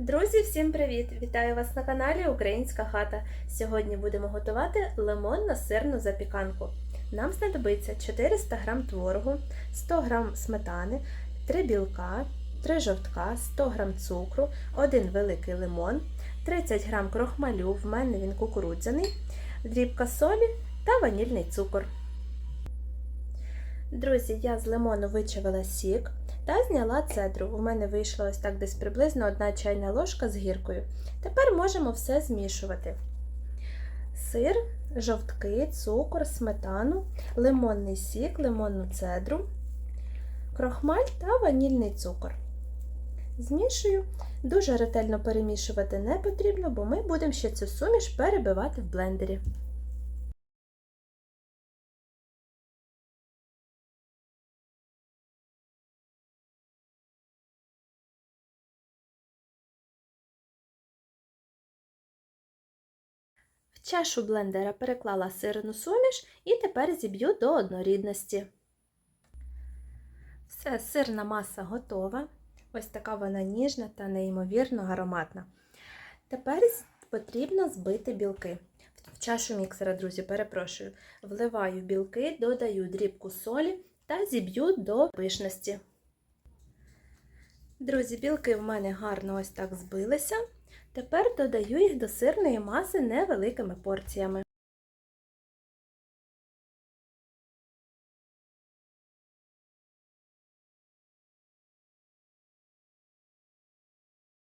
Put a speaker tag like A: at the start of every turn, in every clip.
A: Друзі, всім привіт! Вітаю вас на каналі Українська хата. Сьогодні будемо готувати лимонно-сирну запіканку. Нам знадобиться 400 г творогу, 100 г сметани, 3 білка, 3 жовтка, 100 г цукру, 1 великий лимон, 30 г крохмалю, в мене він кукурудзяний, дрібка солі та ванільний цукор. Друзі, я з лимону вичавила сік та зняла цедру. У мене вийшло ось так десь приблизно одна чайна ложка з гіркою. Тепер можемо все змішувати: сир, жовтки, цукор, сметану, лимонний сік, лимонну цедру, крохмаль та ванільний цукор. Змішую. Дуже ретельно перемішувати не потрібно, бо ми будемо ще цю суміш перебивати в блендері. Чашу блендера переклала сирну суміш і тепер зіб'ю до однорідності. Все, сирна маса готова. Ось така вона ніжна та неймовірно ароматна. Тепер потрібно збити білки. В чашу міксера, друзі, перепрошую, вливаю білки, додаю дрібку солі та зіб'ю до пишності. Друзі, білки в мене гарно ось так збилися. Тепер додаю їх до сирної маси невеликими порціями.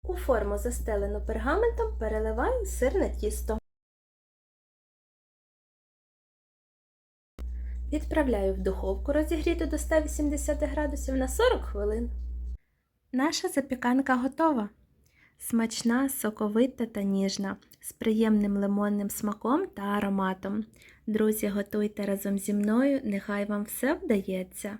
A: У форму, застелену пергаментом, переливаю сирне тісто. Відправляю в духовку розігріту до 180 градусів на 40 хвилин. Наша запіканка готова. Смачна, соковита та ніжна, з приємним лимонним смаком та ароматом. Друзі, готуйте разом зі мною, нехай вам все вдається!